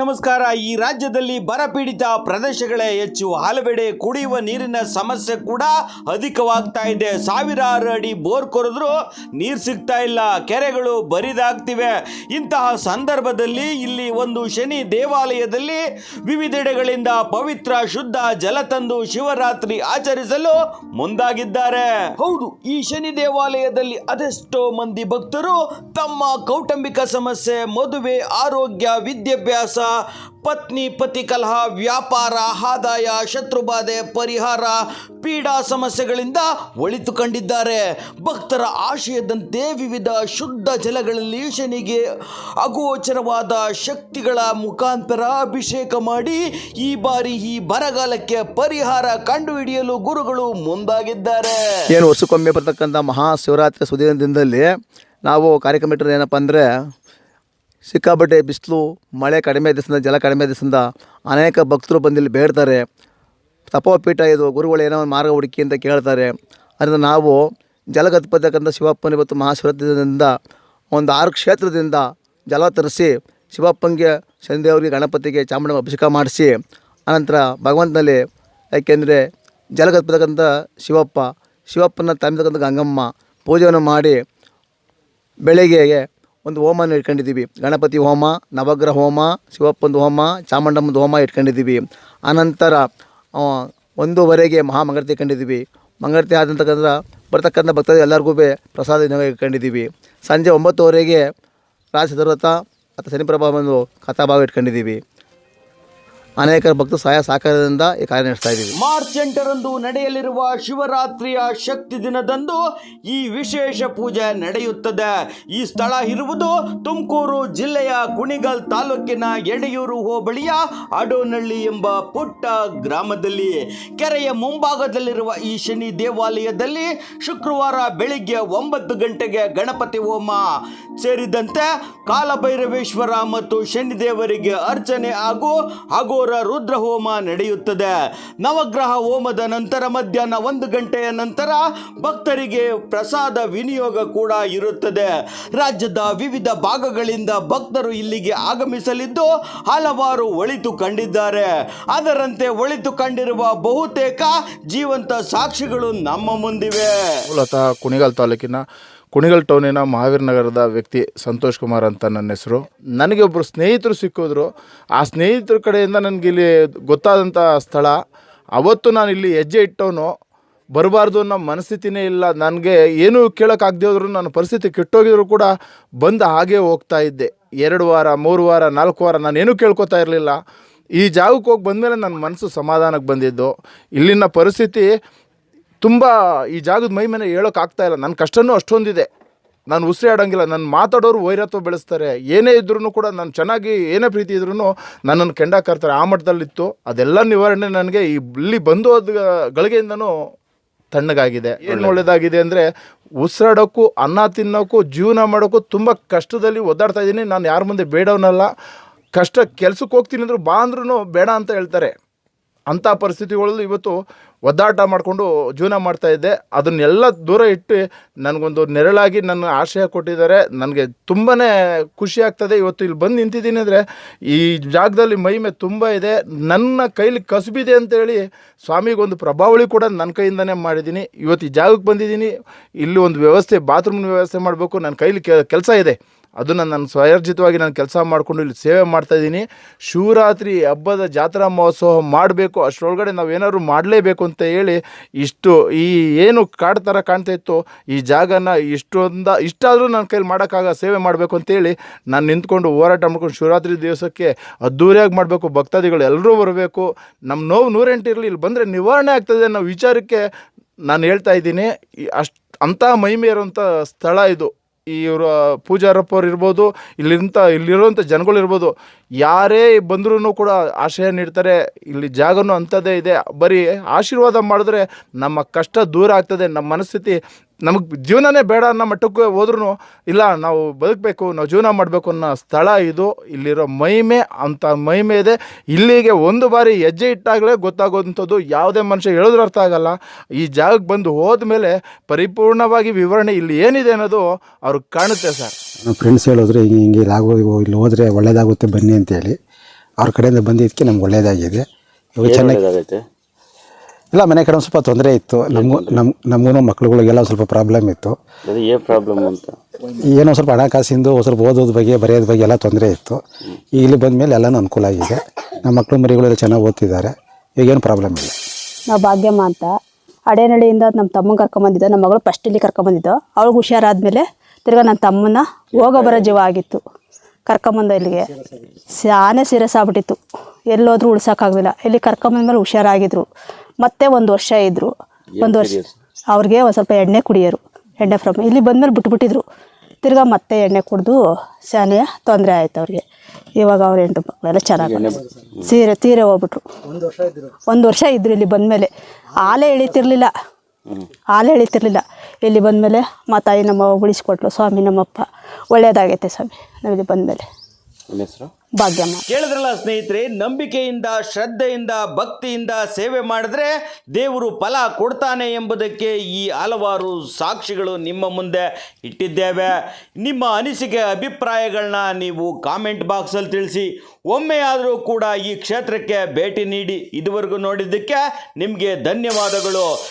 ನಮಸ್ಕಾರ. ಈ ರಾಜ್ಯದಲ್ಲಿ ಬರಪೀಡಿತ ಪ್ರದೇಶಗಳೇ ಹೆಚ್ಚು. ಹಲವೆಡೆ ಕುಡಿಯುವ ನೀರಿನ ಸಮಸ್ಯೆ ಕೂಡ ಅಧಿಕವಾಗ್ತಾ ಇದೆ. ಸಾವಿರಾರು ಅಡಿ ಬೋರ್ ಕೊರೆದ್ರು ನೀರು ಸಿಗ್ತಾ ಇಲ್ಲ. ಕೆರೆಗಳು ಬರಿದಾಗ್ತಿವೆ. ಇಂತಹ ಸಂದರ್ಭದಲ್ಲಿ ಇಲ್ಲಿ ಒಂದು ಶನಿ ದೇವಾಲಯದಲ್ಲಿ ವಿವಿಧೆಡೆಗಳಿಂದ ಪವಿತ್ರ, ಶುದ್ಧ ಜಲ ತಂದು ಶಿವರಾತ್ರಿ ಆಚರಿಸಲು ಮುಂದಾಗಿದ್ದಾರೆ. ಹೌದು, ಈ ಶನಿ ದೇವಾಲಯದಲ್ಲಿ ಅದೆಷ್ಟೋ ಮಂದಿ ಭಕ್ತರು ತಮ್ಮ ಕೌಟುಂಬಿಕ ಸಮಸ್ಯೆ, ಮದುವೆ, ಆರೋಗ್ಯ, ವಿದ್ಯಾಭ್ಯಾಸ ಪತ್ನಿ, ಪತಿ ಕಲಹ, ವ್ಯಾಪಾರ, ಆದಾಯ ಶತ್ರುಬಾಧೆ ಪರಿಹಾರ, ಪೀಡಾ ಸಮಸ್ಯೆಗಳಿಂದ ಒಳಿತುಕೊಂಡಿದ್ದಾರೆ. ಭಕ್ತರ ಆಶಯದಂತೆ ವಿವಿಧ ಶುದ್ಧ ಜಲಗಳಲ್ಲಿ ಶನಿಗೆ ಅಗೋಚರವಾದ ಶಕ್ತಿಗಳ ಮುಖಾಂತರ ಅಭಿಷೇಕ ಮಾಡಿ ಈ ಬಾರಿ ಈ ಬರಗಾಲಕ್ಕೆ ಪರಿಹಾರ ಕಂಡುಹಿಡಿಯಲು ಗುರುಗಳು ಮುಂದಾಗಿದ್ದಾರೆ. ಏನು ವರ್ಷಕ್ಕೊಮ್ಮೆ ಬರ್ತಕ್ಕಂಥ ಮಹಾಶಿವರಾತ್ರಿ ಸುದಿನ ದಿನದಲ್ಲಿ ನಾವು ಕಾರ್ಯಕ್ರಮ ಇಟ್ಟರೆ ಏನಪ್ಪ ಅಂದರೆ ಸಿಕ್ಕಾಪಟ್ಟೆ ಬಿಸಿಲು, ಮಳೆ ಕಡಿಮೆ ದಿವಸದಿಂದ ಜಲ ಕಡಿಮೆ ದಿವಸದಿಂದ ಅನೇಕ ಭಕ್ತರು ಬಂದಿಲ್ಲಿ ಬೇಡ್ತಾರೆ. ತಪೋಪೀಠ ಇದು ಗುರುಗಳು ಏನೋ ಒಂದು ಮಾರ್ಗ ಹುಡುಕಿ ಅಂತ ಕೇಳ್ತಾರೆ. ಅದರಿಂದ ನಾವು ಜಲಗತ್ಪತಕ್ಕಂಥ ಶಿವಪ್ಪನ ಇವತ್ತು ಮಹಾಶಿವರಾತ್ರಿಯಿಂದ ಒಂದು ಆರು ಕ್ಷೇತ್ರದಿಂದ ಜಲ ತರಿಸಿ ಶಿವಪ್ಪನಿಗೆ ಶನಿದೇವರಿಗೆ, ಗಣಪತಿಗೆ ಚಾಮುಂಡ ಅಭಿಷೇಕ ಮಾಡಿಸಿ ಅನಂತರ ಭಗವಂತನಲ್ಲಿ ಯಾಕೆಂದರೆ ಜಲಗತ್ಪತಕ್ಕಂಥ ಶಿವಪ್ಪ, ಶಿವಪ್ಪನ ತಂದಕ್ಕಂಥ ಗಂಗಮ್ಮ ಪೂಜೆಯನ್ನು ಮಾಡಿ ಬೆಳಗ್ಗೆಗೆ ಒಂದು ಹೋಮನ ಇಟ್ಕೊಂಡಿದ್ದೀವಿ. ಗಣಪತಿ ಹೋಮ, ನವಗ್ರಹ ಹೋಮ, ಶಿವಪ್ಪಂದು ಹೋಮ, ಚಾಮುಂಡಮ್ಮಂದು ಹೋಮ ಇಟ್ಕೊಂಡಿದ್ದೀವಿ. ಆನಂತರ ಒಂದೂವರೆಗೆ ಮಹಾಮಂಗಳಾರತಿ ಇಟ್ಕೊಂಡಿದ್ದೀವಿ ಮಂಗಳಾರತಿ ಆದಂತಕ್ಕಂಥ ಬರ್ತಕ್ಕಂಥ ಭಕ್ತರು ಎಲ್ಲರಿಗೂ ಪ್ರಸಾದ ಇಟ್ಕೊಂಡಿದ್ದೀವಿ. ಸಂಜೆ ಒಂಬತ್ತುವರೆಗೆ ರಾಜ ಸರ್ವತ ಅಥವಾ ಶನಿಪ್ರಭಾ ಒಂದು ಕಥಾಭಾವ ಇಟ್ಕೊಂಡಿದ್ದೀವಿ. ಅನೇಕ ಭಕ್ತರು ಸಹಾಯ ಸಹಕಾರದಿಂದ ಈ ಕಾರ್ಯ ನಡೆಸ್ತಾ ಇದ್ದೀವಿ. ಮಾರ್ಚ್ ಎಂಟರಂದು ನಡೆಯಲಿರುವ ಶಿವರಾತ್ರಿಯ ಶಕ್ತಿ ದಿನದಂದು ಈ ವಿಶೇಷ ಪೂಜೆ ನಡೆಯುತ್ತದೆ. ಈ ಸ್ಥಳ ಇರುವುದು ತುಮಕೂರು ಜಿಲ್ಲೆಯ ಕುಣಿಗಲ್ ತಾಲೂಕಿನ ಎಡೆಯೂರು ಹೋಬಳಿಯ ಅಡೋನಳ್ಳಿ ಎಂಬ ಪುಟ್ಟ ಗ್ರಾಮದಲ್ಲಿ. ಕೆರೆಯ ಮುಂಭಾಗದಲ್ಲಿರುವ ಈ ಶನಿ ದೇವಾಲಯದಲ್ಲಿ ಶುಕ್ರವಾರ ಬೆಳಿಗ್ಗೆ ಒಂಬತ್ತು ಗಂಟೆಗೆ ಗಣಪತಿ ಹೋಮ. ಸೇರಿದಂತೆ ಕಾಲಭೈರವೇಶ್ವರ ಮತ್ತು ಶನಿದೇವರಿಗೆ ಅರ್ಚನೆ ಹಾಗೂ ಹಾಗೂ ರುದ್ರ ಹೋಮ ನಡೆಯುತ್ತದೆ. ನವಗ್ರಹ ಹೋಮದ ನಂತರ ಮಧ್ಯಾಹ್ನ ಒಂದು ಗಂಟೆಯ ನಂತರ ಭಕ್ತರಿಗೆ ಪ್ರಸಾದ ವಿನಿಯೋಗ ಕೂಡ ಇರುತ್ತದೆ. ರಾಜ್ಯದ ವಿವಿಧ ಭಾಗಗಳಿಂದ ಭಕ್ತರು ಇಲ್ಲಿಗೆ ಆಗಮಿಸಲಿದ್ದು ಹಲವಾರು ಒಳಿತು ಕಂಡಿದ್ದಾರೆ. ಅದರಂತೆ ಒಳಿತು ಕಂಡಿರುವ ಬಹುತೇಕ ಜೀವಂತ ಸಾಕ್ಷಿಗಳು ನಮ್ಮ ಮುಂದಿವೆ. ಮೂಲತಃ ಕುಣಿಗಲ್ ತಾಲೂಕಿನ ಕುಣಿಗಲ್ ಟೌನಿನ ಮಹಾವೀರ್ ನಗರದ ವ್ಯಕ್ತಿ ಸಂತೋಷ್ ಕುಮಾರ್ ಅಂತ ನನ್ನ ಹೆಸರು. ನನಗೆ ಒಬ್ಬರು ಸ್ನೇಹಿತರು ಸಿಕ್ಕಿದ್ರು. ಆ ಸ್ನೇಹಿತರ ಕಡೆಯಿಂದ ನನಗೆ ಇಲ್ಲಿ ಗೊತ್ತಾದಂಥ ಸ್ಥಳ. ಅವತ್ತು ನಾನು ಇಲ್ಲಿ ಹೆಜ್ಜೆ ಇಟ್ಟವನು. ಬರಬಾರ್ದು ಅನ್ನೋ ಮನಸ್ಥಿತಿನೇ ಇಲ್ಲ. ನನಗೆ ಏನೂ ಕೇಳೋಕ್ಕಾಗದೇ ಹೋದ್ರು ನನ್ನ ಪರಿಸ್ಥಿತಿ ಕೆಟ್ಟೋಗಿದ್ರು ಕೂಡ ಬಂದು ಹಾಗೇ ಹೋಗ್ತಾ ಇದ್ದೆ. ಎರಡು ವಾರ, ಮೂರು ವಾರ, ನಾಲ್ಕು ವಾರ ನಾನೇನು ಕೇಳ್ಕೊತಾ ಇರಲಿಲ್ಲ. ಈ ಜಾಗಕ್ಕೆ ಹೋಗಿ ಬಂದಮೇಲೆ ನನ್ನ ಮನಸ್ಸು ಸಮಾಧಾನಕ್ಕೆ ಬಂದಿದ್ದು. ಇಲ್ಲಿನ ಪರಿಸ್ಥಿತಿ ತುಂಬ ಈ ಜಾಗದ ಮೈ ಮೇಲೆ ಹೇಳೋಕ್ಕಾಗ್ತಾ ಇಲ್ಲ. ನನ್ನ ಕಷ್ಟನೂ ಅಷ್ಟೊಂದಿದೆ. ನಾನು ಉಸಿರಾಡೋಂಗಿಲ್ಲ ನನ್ನ ಮಾತಾಡೋರು ವೈರತ್ವ ಬೆಳೆಸ್ತಾರೆ. ಏನೇ ಇದ್ರೂ ಕೂಡ ನಾನು ಚೆನ್ನಾಗಿ ಏನೇ ಪ್ರೀತಿ ಇದ್ರೂ ನನ್ನನ್ನು ಕೆಂಡಾಕರ್ತಾರೆ ಆ ಮಟ್ಟದಲ್ಲಿತ್ತು. ಅದೆಲ್ಲ ನಿವಾರಣೆ ನನಗೆ ಈ ಇಲ್ಲಿ ಬಂದು ಹೋದ ಗಳಿಗೆಯಿಂದನೂ ತಣ್ಣಗಾಗಿದೆ. ಏನು ಒಳ್ಳೆಯದಾಗಿದೆ ಅಂದರೆ ಉಸಿರಾಡೋಕ್ಕೂ ಅನ್ನ ತಿನ್ನೋಕ್ಕೂ ಜೀವನ ಮಾಡೋಕ್ಕೂ ತುಂಬ ಕಷ್ಟದಲ್ಲಿ ಒದ್ದಾಡ್ತಾ ಇದ್ದೀನಿ. ನಾನು ಯಾರ ಮುಂದೆ ಬೇಡವನಲ್ಲ. ಕಷ್ಟ ಕೆಲ್ಸಕ್ಕೆ ಹೋಗ್ತೀನಿ ಅಂದರೂ ಬಾ ಅಂದ್ರೂ ಬೇಡ ಅಂತ ಹೇಳ್ತಾರೆ. ಅಂಥ ಪರಿಸ್ಥಿತಿಗಳಲ್ಲೂ ಇವತ್ತು ಒದ್ದಾಟ ಮಾಡಿಕೊಂಡು ಜೀವನ ಮಾಡ್ತಾ ಇದ್ದೆ. ಅದನ್ನೆಲ್ಲ ದೂರ ಇಟ್ಟು ನನಗೊಂದು ನೆರಳಾಗಿ ನನ್ನ ಆಶಯ ಕೊಟ್ಟಿದ್ದಾರೆ. ನನಗೆ ತುಂಬಾ ಖುಷಿ ಆಗ್ತದೆ. ಇವತ್ತು ಇಲ್ಲಿ ಬಂದು ನಿಂತಿದ್ದೀನಿ ಅಂದರೆ ಈ ಜಾಗದಲ್ಲಿ ಮಹಿಮೆ ತುಂಬ ಇದೆ. ನನ್ನ ಕೈಲಿ ಕಸುಬಿದೆ ಅಂತೇಳಿ ಸ್ವಾಮಿಗೊಂದು ಪ್ರಭಾವಳಿ ಕೂಡ ನನ್ನ ಕೈಯಿಂದನೇ ಮಾಡಿದ್ದೀನಿ. ಇವತ್ತು ಈ ಜಾಗಕ್ಕೆ ಬಂದಿದ್ದೀನಿ. ಇಲ್ಲಿ ಒಂದು ವ್ಯವಸ್ಥೆ, ಬಾತ್ರೂಮ್ನ ವ್ಯವಸ್ಥೆ ಮಾಡಬೇಕು. ನನ್ನ ಕೈಲಿ ಕೆಲಸ ಇದೆ. ಅದನ್ನು ನಾನು ಸ್ವಯರ್ಜಿತವಾಗಿ ನಾನು ಕೆಲಸ ಮಾಡಿಕೊಂಡು ಇಲ್ಲಿ ಸೇವೆ ಮಾಡ್ತಾಯಿದ್ದೀನಿ ಶಿವರಾತ್ರಿ ಹಬ್ಬದ ಜಾತ್ರಾ ಮಹೋತ್ಸವ ಮಾಡಬೇಕು. ಅಷ್ಟರೊಳಗಡೆ ನಾವು ಏನಾದರೂ ಮಾಡಲೇಬೇಕು ಅಂತ ಹೇಳಿ ಇಷ್ಟು ಈ ಏನು ಕಾಡು ಥರ ಕಾಣ್ತಾ ಇತ್ತು, ಈ ಜಾಗನ ಇಷ್ಟೊಂದ, ಇಷ್ಟಾದರೂ ನನ್ನ ಕೈಲಿ ಮಾಡೋಕ್ಕಾಗ ಸೇವೆ ಮಾಡಬೇಕು ಅಂತೇಳಿ ನಾನು ನಿಂತ್ಕೊಂಡು ಹೋರಾಟ ಮಾಡ್ಕೊಂಡು ಶಿವರಾತ್ರಿ ದಿವಸಕ್ಕೆ ಅದ್ದೂರಿಯಾಗಿ ಮಾಡಬೇಕು. ಭಕ್ತಾದಿಗಳು ಎಲ್ಲರೂ ಬರಬೇಕು. ನಮ್ಮ ನೋವು ನೂರೆಂಟಿರಲಿ ಇಲ್ಲಿ ಬಂದರೆ ನಿವಾರಣೆ ಆಗ್ತದೆ ಅನ್ನೋ ವಿಚಾರಕ್ಕೆ ನಾನು ಹೇಳ್ತಾ ಇದ್ದೀನಿ. ಅಷ್ಟು, ಅಂಥ ಮಹಿಮೆ ಇರುವಂಥ ಸ್ಥಳ ಇದು. ಇವರು ಪೂಜಾರಪ್ಪವ್ರು ಇರ್ಬೋದು, ಇಲ್ಲಿಂತ ಇಲ್ಲಿರುವಂಥ ಜನಗಳು ಇರ್ಬೋದು, ಯಾರೇ ಬಂದರೂ ಕೂಡ ಆಶ್ರಯ ನೀಡ್ತಾರೆ. ಇಲ್ಲಿ ಜಾಗನೂ ಅಂಥದ್ದೇ ಇದೆ. ಬರೀ ಆಶೀರ್ವಾದ ಮಾಡಿದ್ರೆ ನಮ್ಮ ಕಷ್ಟ ದೂರ ಆಗ್ತದೆ. ನಮ್ಮ ಮನಸ್ಥಿತಿ ನಮಗೆ ಜೀವನನೇ ಬೇಡ ಅನ್ನೋ ಮಟ್ಟಕ್ಕೆ ಹೋದ್ರೂ ಇಲ್ಲ ನಾವು ಬದುಕಬೇಕು ನಾವು ಜೀವನ ಮಾಡಬೇಕು ಅನ್ನೋ ಸ್ಥಳ ಇದು ಇಲ್ಲಿರೋ ಮಹಿಮೆ ಅಂಥ ಮಹಿಮೆ ಇದೆ. ಇಲ್ಲಿಗೆ ಒಂದು ಬಾರಿ ಹೆಜ್ಜೆ ಇಟ್ಟಾಗಲೇ ಗೊತ್ತಾಗೋದಂಥದ್ದು ಯಾವುದೇ ಮನುಷ್ಯ ಹೇಳಿದ್ರು ಅರ್ಥ ಆಗಲ್ಲ. ಈ ಜಾಗಕ್ಕೆ ಬಂದು ಹೋದ ಮೇಲೆ ಪರಿಪೂರ್ಣವಾಗಿ ವಿವರಣೆ ಇಲ್ಲಿ ಏನಿದೆ ಅನ್ನೋದು ಅವ್ರಿಗೆ ಕಾಣುತ್ತೆ ಸರ್. ನಮ್ಮ ಫ್ರೆಂಡ್ಸ್ ಹೇಳಿದ್ರು ಹಿಂಗೆ ಹಿಂಗೆ ಇಲ್ಲಿ ಆಗೋ ಇಲ್ಲಿ ಹೋದರೆ ಒಳ್ಳೆಯದಾಗುತ್ತೆ ಬನ್ನಿ ಅಂತೇಳಿ. ಅವ್ರ ಕಡೆಯಿಂದ ಬಂದಿದ್ದಕ್ಕೆ ನಮ್ಗೆ ಒಳ್ಳೆಯದಾಗಿದೆ ಇವಾಗ ಚೆನ್ನಾಗಿ ಇಲ್ಲ ಮನೆ ಕಡೆ ಒಂದು ಸ್ವಲ್ಪ ತೊಂದರೆ ಇತ್ತು. ನಮಗೂ ನಮ್ಮ ನಮಗೂ ಮಕ್ಳುಗಳಿಗೆಲ್ಲ ಸ್ವಲ್ಪ ಪ್ರಾಬ್ಲಮ್ ಇತ್ತು. ಅದೇ ಏನು ಪ್ರಾಬ್ಲಮ್ ಅಂತ? ಏನೋ ಸ್ವಲ್ಪ ಹಣಕಾಸಿಂದು ಒಂದ್ ಸ್ವಲ್ಪ ಓದೋದ್ ಬಗ್ಗೆ ಬರೆಯೋದ್ ಬಗ್ಗೆ ಎಲ್ಲ ತೊಂದರೆ ಇತ್ತು. ಈಗ ಇಲ್ಲಿ ಬಂದ ಮೇಲೆ ಎಲ್ಲನೂ ಅನುಕೂಲ ಆಗಿದೆ. ನಮ್ಮ ಮಕ್ಕಳು ಮರಿಗಳೆಲ್ಲ ಚೆನ್ನಾಗಿ ಓದ್ತಿದ್ದಾರೆ. ಈಗೇನು ಪ್ರಾಬ್ಲಮ್ ಇಲ್ಲ. ನಾವು ಭಾಗ್ಯಮ್ಮ ಅಂತ. ಅಡೇನಹಳ್ಳಿಯಿಂದ ನಮ್ಮ ತಮ್ಮ ಕರ್ಕೊಂಬಂದಿದ್ದ ನಮ್ಮ ಮಗಳು ಫಸ್ಟ್ ಇಲ್ಲಿ ಕರ್ಕೊಂಬಂದಿದ್ದು ಅವಳಿಗೆ ಹುಷಾರಾದ್ಮೇಲೆ ತಿರ್ಗಾ ನನ್ನ ತಮ್ಮನ ಹೋಗೋ ಬರೋ ಜೀವ ಆಗಿತ್ತು. ಕರ್ಕೊಂಬಂದ ಇಲ್ಲಿಗೆ. ಶಾನೆ ಸೀರಿಯಸ್ ಆಗ್ಬಿಟ್ಟಿತ್ತು ಎಲ್ಲೋದ್ರೂ ಉಳ್ಸೋಕ್ಕಾಗಲಿಲ್ಲ. ಇಲ್ಲಿ ಕರ್ಕೊಂಬಂದ್ಮೇಲೆ ಹುಷಾರಾಗಿದ್ರು. ಮತ್ತೆ ಒಂದು ವರ್ಷ ಇದ್ದರು ಒಂದು ವರ್ಷ ಅವ್ರಿಗೆ ಒಂದು ಸ್ವಲ್ಪ ಎಣ್ಣೆ ಕುಡಿಯೋರು ಎಣ್ಣೆ ಫ್ರಮ್ ಇಲ್ಲಿ ಬಂದಮೇಲೆ ಬಿಟ್ಬಿಟ್ಟಿದ್ರು ತಿರ್ಗಾ ಮತ್ತೆ ಎಣ್ಣೆ ಕುಡಿದು ಶಾನೆಯ ತೊಂದರೆ ಆಯ್ತು ಅವ್ರಿಗೆ. ಇವಾಗ ಅವ್ರ ಹೆಂಡು ಮಕ್ಕಳೆಲ್ಲ ಚೆನ್ನಾಗಿ ಸೀರೆ ತೀರೆ ಹೋಗ್ಬಿಟ್ರು. ಒಂದು ವರ್ಷ ಇದ್ರು. ಇಲ್ಲಿ ಬಂದಮೇಲೆ. ಆಲೆ ಎಳಿತಿರ್ಲಿಲ್ಲ. ಆಲೆ ಎಳಿತಿರ್ಲಿಲ್ಲ. ಇಲ್ಲಿ ಬಂದಮೇಲೆ ಮಾ ತಾಯಿ ನಮ್ಮ ಉಳಿಸ್ಕೊಟ್ಲು ಸ್ವಾಮಿ ನಮ್ಮಪ್ಪ. ಒಳ್ಳೇದಾಗೈತೆ ಸ್ವಾಮಿ. ನಾವಿಲ್ಲಿ ಬಂದಮೇಲೆ. ಭಾಗ್ಯಮ್ಮ. ಕೇಳಿದ್ರಲ್ಲ ಸ್ನೇಹಿತರೆ, ನಂಬಿಕೆಯಿಂದ, ಶ್ರದ್ಧೆಯಿಂದ, ಭಕ್ತಿಯಿಂದ ಸೇವೆ ಮಾಡಿದ್ರೆ ದೇವರು ಫಲ ಕೊಡ್ತಾನೆ ಎಂಬುದಕ್ಕೆ ಈ ಹಲವಾರು ಸಾಕ್ಷಿಗಳು ನಿಮ್ಮ ಮುಂದೆ ಇಟ್ಟಿದ್ದೇವೆ. ನಿಮ್ಮ ಅನಿಸಿಕೆ, ಅಭಿಪ್ರಾಯಗಳನ್ನ ನೀವು ಕಾಮೆಂಟ್ ಬಾಕ್ಸಲ್ಲಿ ತಿಳಿಸಿ. ಒಮ್ಮೆಯಾದರೂ ಕೂಡ ಈ ಕ್ಷೇತ್ರಕ್ಕೆ ಭೇಟಿ ನೀಡಿ ಇದುವರೆಗೂ ನೋಡಿದ್ದಕ್ಕೆ ನಿಮಗೆ ಧನ್ಯವಾದಗಳು.